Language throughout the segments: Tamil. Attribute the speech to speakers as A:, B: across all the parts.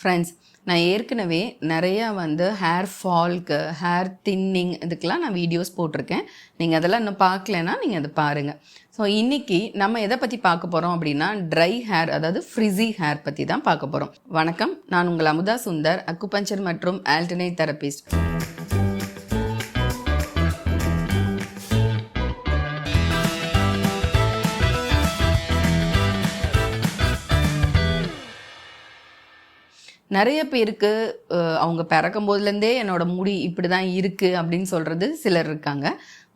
A: ஃப்ரெண்ட்ஸ் நான் ஏற்கனவே நிறையா வந்து ஹேர் ஃபால்க்கு ஹேர் தின்னிங் இதுக்கெலாம் நான் வீடியோஸ் போட்டிருக்கேன். நீங்கள் அதெல்லாம் இன்னும் பார்க்கலன்னா நீங்கள் அதை பாருங்கள் ஸோ இன்றைக்கி நம்ம எதை பற்றி பார்க்க போகிறோம் அப்படின்னா ட்ரை ஹேர் அதாவது ஃப்ரிஸி ஹேர் பற்றி தான் பார்க்க போகிறோம் வணக்கம் நான் உங்கள் அமுதா சுந்தர் அக்குபஞ்சர் மற்றும் ஆல்டர்னேட் தெரபிஸ்ட் நிறைய பேருக்கு அவங்க பிறக்கும் போதுலேருந்தே என்னோட முடி இப்படி தான் இருக்குது அப்படின்னு சொல்கிறது சிலர் இருக்காங்க.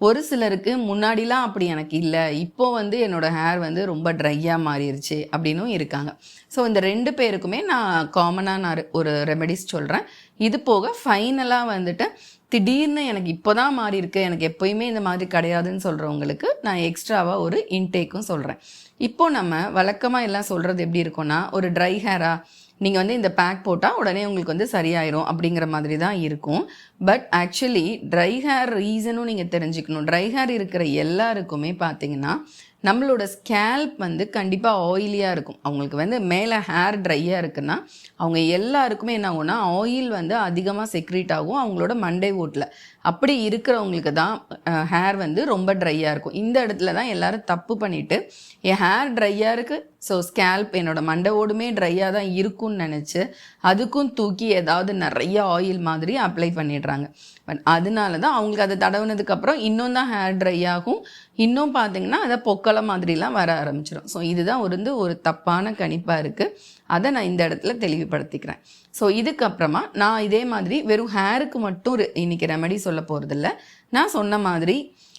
A: ஒரு சிலருக்கு முன்னாடிலாம் அப்படி எனக்கு இல்லை. இப்போ வந்து என்னோட ஹேர் வந்து ரொம்ப ட்ரையாக மாறிடுச்சு அப்படின்னும் இருக்காங்க. ஸோ இந்த ரெண்டு பேருக்குமே நான் காமனாக நான் ஒரு ரெமெடிஸ் சொல்கிறேன் இது போக ஃபைனலாக வந்துட்டு திடீர்னு எனக்கு இப்போ தான் மாறி இருக்கு எனக்கு எப்போயுமே இந்த மாதிரி கிடையாதுன்னு சொல்கிறவங்களுக்கு நான் எக்ஸ்ட்ராவாக ஒரு இன்டேக்கும் சொல்கிறேன் இப்போ நம்ம வழக்கமாக எல்லாம் சொல்கிறது எப்படி இருக்கும்னா ஒரு ட்ரை ஹேராக நீங்கள் வந்து இந்த பேக் போட்டால் உடனே உங்களுக்கு வந்து சரியாயிரும் அப்படிங்கிற மாதிரி தான் இருக்கும். பட் ஆக்சுவலி ட்ரை ஹேர் ரீசனும் நீங்கள் தெரிஞ்சுக்கணும். ட்ரை ஹேர் இருக்கிற எல்லாருக்குமே பார்த்தீங்கன்னா நம்மளோட ஸ்கேல்ப் வந்து கண்டிப்பாக ஆயிலியாக இருக்கும். அவங்களுக்கு வந்து மேலே ஹேர் ட்ரையாக இருக்குன்னா அவங்க எல்லாருக்குமே என்ன ஆகும்னா ஆயில் வந்து அதிகமாக செக்ரீட் ஆகும் அவங்களோட மண்டை ஓட்டில் அப்படி இருக்கிறவங்களுக்கு தான் ஹேர் வந்து ரொம்ப ட்ரையாக இருக்கும். இந்த இடத்துல தான் எல்லாரும் தப்பு பண்ணிட்டு என் ஹேர் ட்ரையாக இருக்குது ஸோ ஸ்கேல்ப் என்னோட மண்டை ஓடுமே ட்ரையாக தான் இருக்கும்னு நினச்சி அதுக்கும் தூக்கி ஏதாவது நிறைய ஆயில் மாதிரி அப்ளை பண்ணிடுறாங்க. பட் அதனால தான் அவங்களுக்கு அதை தடவுனதுக்கப்புறம் இன்னும் தான் ஹேர் ட்ரை ஆகும் இன்னும் பார்த்தீங்கன்னா அதை பொக்கலை மாதிரிலாம் வர ஆரம்பிச்சிடும் ஸோ இதுதான் ஒரு வந்து ஒரு தப்பான கணிப்பாக இருக்குது அதை நான் இந்த இடத்துல தெளிவுபடுத்திக்கிறேன். ஸோ இதுக்கப்புறமா நான் இதே மாதிரி வெறும் ஹேருக்கு மட்டும் இன்றைக்கி இன்னைக்கு ரெமெடி சொல்ல போகிறதில்ல நான் சொன்ன மாதிரி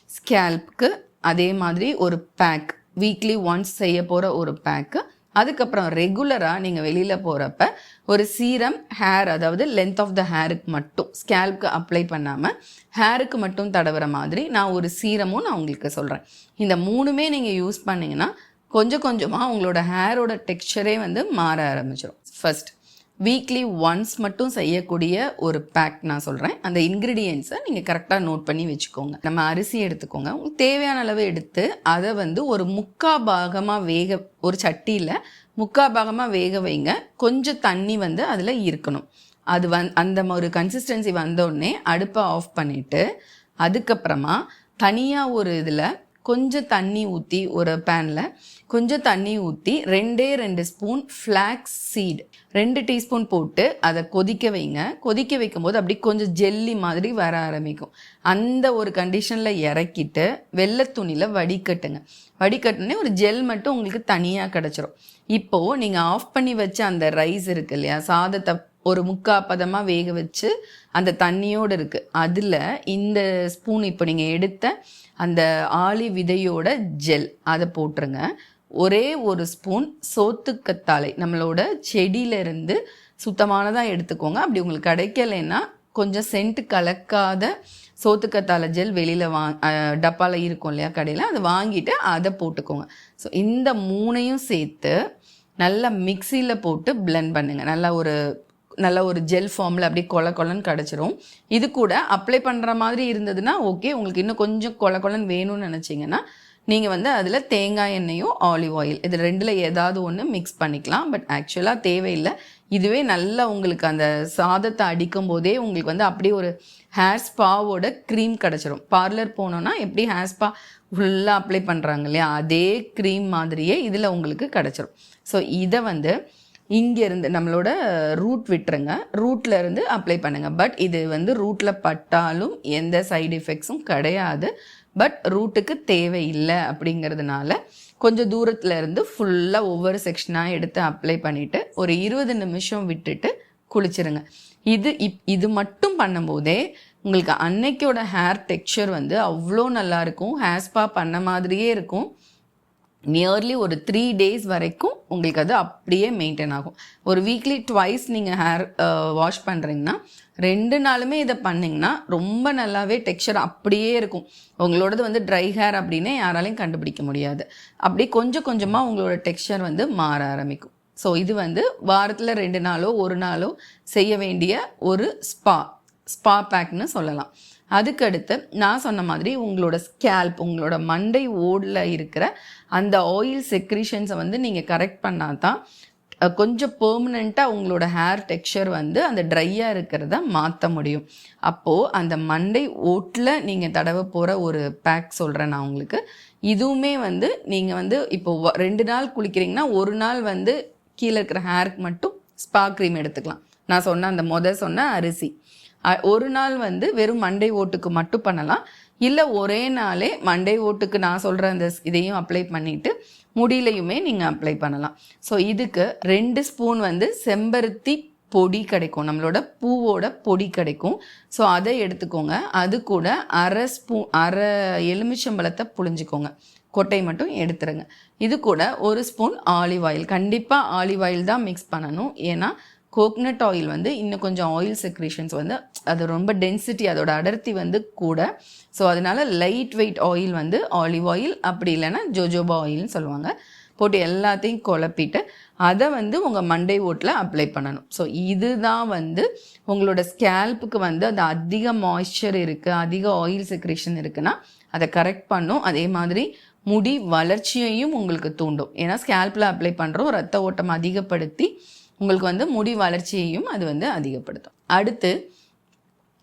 A: ஸ்கேல்ப்க்கு அதே மாதிரி ஒரு பேக் வீக்லி ஒன்ஸ் செய்ய போகிற ஒரு பேக்கு அதுக்கப்புறம் ரெகுலராக நீங்கள் வெளியில் போகிறப்ப ஒரு சீரம் ஹேர் அதாவது லென்த் ஆஃப் த ஹேருக்கு மட்டும் ஸ்கேல்ப்க்கு அப்ளை பண்ணாமல் ஹேருக்கு மட்டும் தடவுற மாதிரி நான் ஒரு சீரமும் நான் உங்களுக்கு சொல்கிறேன் இந்த மூணுமே நீங்கள் யூஸ் பண்ணிங்கன்னா கொஞ்சம் கொஞ்சமாக உங்களோட ஹேரோட டெக்ஸ்சரே வந்து மாற ஆரம்பிச்சிடும் ஃபர்ஸ்ட் வீக்லி ஒன்ஸ் மட்டும் செய்யக்கூடிய ஒரு பேக் நான் சொல்கிறேன் அந்த இன்க்ரீடியன்ஸை நீங்கள் கரெக்டாக நோட் பண்ணி வச்சுக்கோங்க. நம்ம அரிசி எடுத்துக்கோங்க. உங்களுக்கு தேவையான அளவு எடுத்து அதை வந்து ஒரு முக்கா பாகமாக வேக ஒரு சட்டியில் முக்கா பாகமாக வேக வைங்க. கொஞ்சம் தண்ணி வந்து அதில் இருக்கணும். அது வந் அந்த ஒரு கன்சிஸ்டன்சி வந்தோடனே அடுப்பை ஆஃப் பண்ணிவிட்டு அதுக்கப்புறமா தனியாக ஒரு இதில் கொஞ்சம் தண்ணி ஊற்றி ஒரு பேனில் கொஞ்சம் தண்ணி ஊற்றி ரெண்டே ரெண்டு ஸ்பூன் ஃப்ளாக்ஸ் சீட் ரெண்டு டீஸ்பூன் போட்டு அதை கொதிக்க வைங்க. கொதிக்க வைக்கும்போது அப்படி கொஞ்சம் ஜெல்லி மாதிரி வர ஆரம்பிக்கும். அந்த ஒரு கண்டிஷனில் இறக்கிட்டு வெள்ளை துணியில் வடிகட்டுங்க. வடிகட்டினே ஒரு ஜெல் மட்டும் உங்களுக்கு தனியாக கிடச்சிரும். இப்போது நீங்கள் ஆஃப் பண்ணி வச்ச அந்த ரைஸ் இருக்கு இல்லையா? சாதத்தை ஒரு முக்கா பதமாக வேக வச்சு அந்த தண்ணியோடு இருக்குது அதில் இந்த ஸ்பூன் இப்போ நீங்கள் எடுத்த அந்த ஆளி விதையோட ஜெல் அதை போட்டுருங்க. ஒரே ஒரு ஸ்பூன் சோத்துக்கத்தாழை. நம்மளோட செடியிலேருந்து சுத்தமானதாக எடுத்துக்கோங்க. அப்படி உங்களுக்கு கிடைக்கலைன்னா கொஞ்சம் சென்ட் கலக்காத சோத்துக்கத்தாழை ஜெல் வெளியில் வா டப்பாவில் இருக்கும் இல்லையா கடையில் அதை வாங்கிட்டு அதை போட்டுக்கோங்க. ஸோ இந்த மூணையும் சேர்த்து நல்லா மிக்சியில் போட்டு பிளெண்ட் பண்ணுங்கள் நல்லா ஒரு நல்ல ஒரு ஜெல் ஃபார்மில் அப்படியே கொல கொலன்னு கிடச்சிரும். இது கூட அப்ளை பண்ணுற மாதிரி இருந்ததுன்னா ஓகே உங்களுக்கு இன்னும் கொஞ்சம் கொல கொலன்னு வேணும்னு நினச்சிங்கன்னா நீங்கள் வந்து அதில் தேங்காய் எண்ணெயும் ஆலிவ் ஆயில் இது ரெண்டில் ஏதாவது ஒன்று மிக்ஸ் பண்ணிக்கலாம். பட் ஆக்சுவலாக தேவையில்லை. இதுவே நல்லா உங்களுக்கு அந்த சாதத்தை அடிக்கும் போதே உங்களுக்கு வந்து அப்படியே ஒரு ஹேர் ஸ்பாவோட க்ரீம் கிடச்சிரும். பார்லர் போனோன்னா எப்படி ஹேர் ஸ்பா ஃபுல்லாக அப்ளை பண்ணுறாங்க இல்லையா? அதே க்ரீம் மாதிரியே இதில் உங்களுக்கு கிடச்சிரும். ஸோ இதை வந்து இங்கேருந்து நம்மளோட ரூட் விட்டுருங்க. ரூட்ல இருந்து அப்ளை பண்ணுங்கள் பட் இது வந்து ரூட்டில் பட்டாலும் எந்த சைடு எஃபெக்ட்ஸும் கிடையாது. பட் ரூட்டுக்கு தேவையில்லை அப்படிங்கிறதுனால கொஞ்சம் தூரத்துல இருந்து ஃபுல்லாக ஒவ்வொரு செக்ஷனாக எடுத்து அப்ளை பண்ணிவிட்டு ஒரு இருபது நிமிஷம் விட்டுட்டு குளிச்சிருங்க. இது இப் இது மட்டும் பண்ணும்போதே உங்களுக்கு அன்னைக்கோட ஹேர் டெக்ஸ்சர் வந்து அவ்வளோ நல்லா இருக்கும். ஹேர் ஸ்பா பண்ண மாதிரியே இருக்கும். நியர்லி ஒரு த்ரீ டேஸ் வரைக்கும் உங்களுக்கு அது அப்படியே மெயின்டைன் ஆகும். ஒரு வீக்லி ட்வைஸ் நீங்கள் ஹேர் வாஷ் பண்ணுறீங்கன்னா ரெண்டு நாளுமே இதை பண்ணிங்கன்னா ரொம்ப நல்லாவே டெக்ஸ்சர் அப்படியே இருக்கும். உங்களோடது வந்து ட்ரை ஹேர் அப்படின்னே யாராலையும் கண்டுபிடிக்க முடியாது. அப்படி கொஞ்சம் கொஞ்சமாக உங்களோட டெக்ஸ்சர் வந்து மாற ஆரம்பிக்கும். ஸோ இது வந்து வாரத்தில் ரெண்டு நாளோ ஒரு நாளோ செய்ய வேண்டிய ஒரு ஸ்பா ஸ்பா பேக்னு சொல்லலாம். அதுக்கடுத்து நான் சொன்ன மாதிரி உங்களோட ஸ்கேல்ப் உங்களோட மண்டை ஓடில் இருக்கிற அந்த ஆயில் செக்ரிஷன்ஸை வந்து நீங்கள் கரெக்ட் பண்ணால் தான் கொஞ்சம் பெர்மனெண்ட்டாக உங்களோட ஹேர் டெக்ஸ்சர் வந்து அந்த ட்ரையாக இருக்கிறத மாற்ற முடியும். அப்போது அந்த மண்டை ஓட்டில் நீங்கள் தடவ போகிற ஒரு பேக் சொல்கிறேன் நான் உங்களுக்கு. இதுவுமே வந்து நீங்கள் வந்து இப்போ ரெண்டு நாள் குளிக்கிறீங்கன்னா ஒரு நாள் வந்து கீழே இருக்கிற ஹேருக்கு மட்டும் ஸ்பா க்ரீம் எடுத்துக்கலாம். நான் சொன்ன அந்த முத சொன்ன அரிசி. ஒரு நாள் வந்து வெறும் மண்டை ஓட்டுக்கு மட்டும் பண்ணலாம். இல்லை ஒரே நாளே மண்டை ஓட்டுக்கு நான் சொல்கிற அந்த இதையும் அப்ளை பண்ணிவிட்டு முடியிலையுமே நீங்கள் அப்ளை பண்ணலாம். ஸோ இதுக்கு ரெண்டு ஸ்பூன் வந்து செம்பருத்தி பொடி கிடைக்கும். நம்மளோட பூவோட பொடி கிடைக்கும். ஸோ அதை எடுத்துக்கோங்க. அது கூட அரை ஸ்பூன் அரை எலுமிச்சம்பழத்தை புழிஞ்சிக்கோங்க. கொட்டை மட்டும் எடுத்துருங்க. இது கூட ஒரு ஸ்பூன் ஆலிவ் ஆயில் கண்டிப்பாக ஆலிவ் ஆயில் தான் மிக்ஸ் பண்ணணும். ஏன்னா கோக்னட் ஆயில் வந்து இன்னும் கொஞ்சம் ஆயில் செக்ரேஷன்ஸ் வந்து அது ரொம்ப டென்சிட்டி அதோட அடர்த்தி வந்து கூட. ஸோ அதனால லைட் வெயிட் ஆயில் வந்து ஆலிவ் ஆயில் அப்படி இல்லைன்னா ஜோஜோபா ஆயில்னு சொல்லுவாங்க. போட்டு எல்லாத்தையும் குழப்பிட்டு அதை வந்து உங்கள் மண்டை ஓட்டில் அப்ளை பண்ணணும். ஸோ இதுதான் வந்து உங்களோட ஸ்கேல்ப்புக்கு வந்து அந்த அதிக மாய்ஸ்சர் இருக்குது அதிக ஆயில் செக்ரேஷன் இருக்குன்னா அதை கரெக்ட் பண்ணும். அதே மாதிரி முடி வளர்ச்சியையும் உங்களுக்கு தூண்டும். ஏன்னா ஸ்கேல்பில் அப்ளை பண்ணுறோம் ரத்த ஓட்டம் அதிகப்படுத்தி உங்களுக்கு வந்து முடி வளர்ச்சியையும் அது வந்து அதிகப்படுத்தும். அடுத்து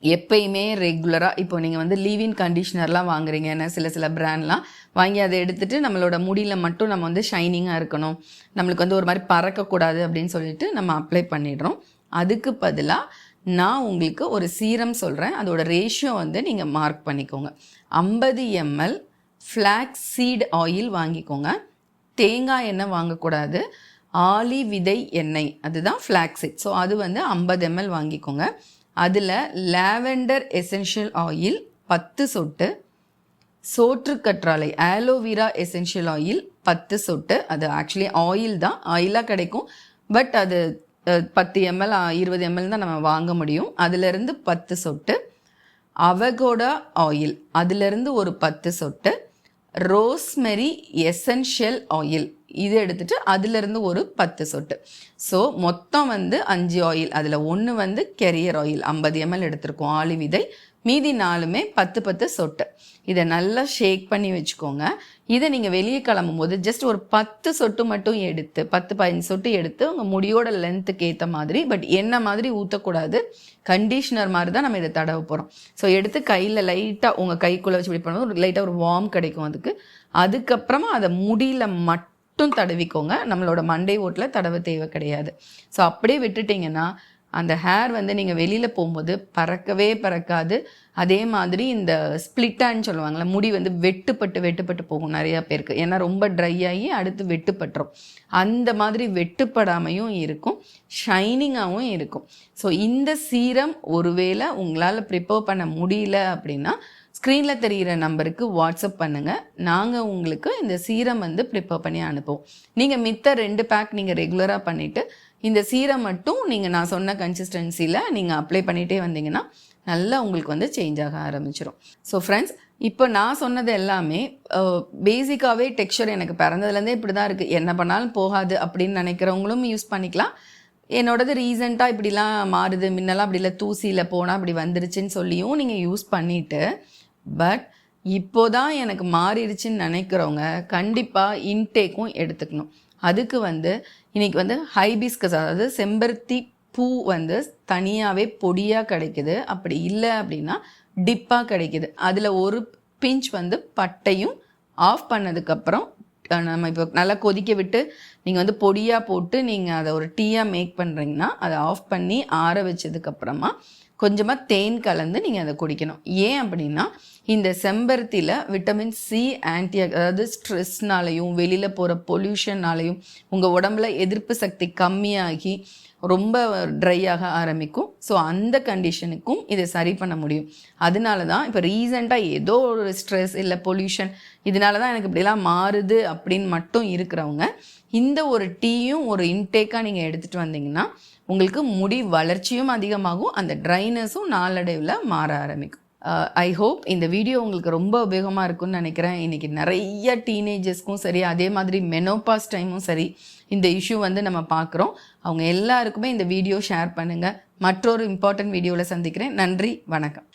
A: எப்பயுமே ரெகுலராக இப்போ நீங்கள் வந்து லீவின் கண்டிஷ்னர்லாம் வாங்குறீங்க சில சில பிராண்ட்லாம் வாங்கி அதை எடுத்துட்டு நம்மளோட முடியில் மட்டும் நம்ம வந்து ஷைனிங்காக இருக்கணும். நம்மளுக்கு வந்து ஒரு மாதிரி பறக்கக்கூடாது அப்படின்னு சொல்லிட்டு நம்ம அப்ளை பண்ணிடுறோம். அதுக்கு பதிலாக நான் உங்களுக்கு ஒரு சீரம் சொல்கிறேன் அதோட ரேஷியோ வந்து நீங்கள் மார்க் பண்ணிக்கோங்க. ஐம்பது எம்எல் ஃப்ளாக்ஸ் சீட் ஆயில் வாங்கிக்கோங்க. தேங்காய் எண்ணெய் வாங்கக்கூடாது. ஆலி விதை எண்ணெய். அதுதான் ஃப்ளாக்ஸிட் ஸோ அது வந்து ஐம்பது எம்எல் வாங்கிக்கோங்க. அதில் லாவெண்டர் எசென்ஷியல் ஆயில் பத்து சொட்டு சோற்று கற்றாழை ஆலோவேரா எசென்ஷியல் ஆயில் பத்து சொட்டு. அது ஆக்சுவலி ஆயில் தான். ஆயிலாக கிடைக்கும். பட் அது பத்து எம்எல் இருபது எம்எல் தான் நம்ம வாங்க முடியும். அதிலிருந்து பத்து சொட்டு அவகோடா ஆயில். அதிலிருந்து ஒரு பத்து சொட்டு ரோஸ்மெரி எசென்ஷியல் ஆயில். இது எடுத்துட்டு அதிலிருந்து ஒரு பத்து சொட்டு. ஸோ மொத்தம் வந்து அஞ்சு ஆயில் அதில் ஒன்று வந்து கெரியர் ஆயில் ஐம்பது எம்எல் எடுத்திருக்கோம் ஆளி விதை. மீதி நாலுமே பத்து பத்து சொட்டு. இதை நல்லா ஷேக் பண்ணி வச்சுக்கோங்க. இதை நீங்கள் வெளியே கிளம்பும் போது ஜஸ்ட் ஒரு பத்து சொட்டு மட்டும் எடுத்து பத்து பதினஞ்சு சொட்டு எடுத்து உங்கள் முடியோட லென்த்துக்கு ஏற்ற மாதிரி பட் என்ன மாதிரி ஊற்றக்கூடாது கண்டிஷ்னர் மாதிரி தான் நம்ம இதை தடவ போகிறோம் ஸோ எடுத்து கையில் லைட்டாக உங்கள் கைக்குள்ளே வச்சு இப்படி பண்ணும்போது ஒரு லைட்டாக ஒரு வார்ம் கிடைக்கும் அதுக்கு. அதுக்கப்புறமா அதை முடியல மட்டும் மட்டும் தடவிக்கோங்க. நம்மளோட மண்டை ஓட்டில் தடவை தேவை கிடையாது. ஸோ அப்படியே விட்டுட்டிங்கன்னா அந்த ஹேர் வந்து நீங்கள் வெளியில் போகும்போது பறக்கவே பறக்காது. அதே மாதிரி இந்த ஸ்ப்ளிட்டான்னு சொல்லுவாங்கள்ல முடி வந்து வெட்டுப்பட்டு வெட்டுப்பட்டு போகும் நிறையா பேருக்கு. ஏன்னா ரொம்ப ட்ரை ஆகி அடுத்து வெட்டுப்பட்டுரும். அந்த மாதிரி வெட்டுப்படாமையும் இருக்கும். ஷைனிங்காகவும் இருக்கும். ஸோ இந்த சீரம் ஒருவேளை உங்களால் ப்ரிப்பேர் பண்ண முடியல அப்படின்னா ஸ்க்ரீனில் தெரிகிற நம்பருக்கு வாட்ஸ்அப் பண்ணுங்கள் நாங்கள் உங்களுக்கு இந்த சீரம் வந்து ப்ரிப்பேர் பண்ணி அனுப்புவோம். நீங்கள் மித்த ரெண்டு பேக் நீங்கள் ரெகுலராக பண்ணிவிட்டு இந்த சீரம் மட்டும் நீங்கள் நான் சொன்ன கன்சிஸ்டன்சியில் நீங்கள் அப்ளை பண்ணிகிட்டே வந்தீங்கன்னா நல்லா உங்களுக்கு வந்து சேஞ்ச் ஆக ஆரம்பிச்சிடும் ஸோ ஃப்ரெண்ட்ஸ் இப்போ நான் சொன்னது எல்லாமே பேசிக்காகவே டெக்ஸ்சர் எனக்கு பிறந்ததுலேருந்தே இப்படி தான் இருக்குது என்ன பண்ணாலும் போகாது அப்படின்னு நினைக்கிறவங்களும் யூஸ் பண்ணிக்கலாம். என்னோடது ரீசெண்டாக இப்படிலாம் மாறுது முன்னெல்லாம் அப்படி இல்லை தூசியில் போனால் அப்படி வந்துருச்சுன்னு சொல்லியும் நீங்கள் யூஸ் பண்ணிவிட்டு பட் இப்போதான் எனக்கு மாறிடுச்சுன்னு நினைக்கிறவங்க கண்டிப்பாக இன்டேக்கும் எடுத்துக்கணும். அதுக்கு வந்து இன்னைக்கு வந்து ஹைபிஸ்கஸ் அதாவது செம்பருத்தி பூ வந்து தனியாகவே பொடியாக கிடைக்குது. அப்படி இல்லை அப்படின்னா டிப்பாக கிடைக்குது. அதில் ஒரு பிஞ்ச் வந்து பட்டையும் ஆஃப் பண்ணதுக்கப்புறம் நம்ம இப்போ நல்லா கொதிக்க விட்டு நீங்கள் வந்து பொடியாக போட்டு நீங்கள் அதை ஒரு டீயாக மேக் பண்ணுறீங்கன்னா அதை ஆஃப் பண்ணி ஆற வச்சதுக்கப்புறமா கொஞ்சமாக தேன் கலந்து நீங்கள் அதை குடிக்கணும். ஏன் அப்படின்னா இந்த செம்பருத்தியில் விட்டமின் சி ஆன்டி அதாவது ஸ்ட்ரெஸ்னாலையும் வெளியில் போகிற பொல்யூஷன்னாலையும் உங்கள் உடம்புல எதிர்ப்பு சக்தி கம்மியாகி ரொம்ப ட்ரை ஆக ஆரம்பிக்கும். ஸோ அந்த கண்டிஷனுக்கும் இதை சரி பண்ண முடியும். அதனால தான் இப்போ ரீசெண்டாக ஏதோ ஒரு ஸ்ட்ரெஸ் இல்லை பொல்யூஷன் இதனால தான் எனக்கு இப்படிலாம் மாறுது அப்படின்னு மட்டும் இருக்கிறவங்க இந்த ஒரு டீயும் ஒரு இன்டேக்காக நீங்கள் எடுத்துகிட்டு வந்தீங்கன்னா உங்களுக்கு முடி வளர்ச்சியும் அதிகமாகும் அந்த ட்ரைனஸும் நாளடைவில் மாற ஆரம்பிக்கும். Uh, ஐ ஹோப் இந்த வீடியோ உங்களுக்கு ரொம்ப உபயோகமாக இருக்கும்னு நினைக்கிறேன். இன்றைக்கி நிறைய டீனேஜர்ஸ்க்கும் சரி அதே மாதிரி மெனோபாஸ் டைமும் சரி இந்த இஷ்யூ வந்து நம்ம பார்க்குறோம். அவங்க எல்லாருக்குமே இந்த வீடியோ ஷேர் பண்ணுங்கள் மற்றொரு இம்பார்ட்டன்ட் வீடியோவில் சந்திக்கிறேன். நன்றி வணக்கம்.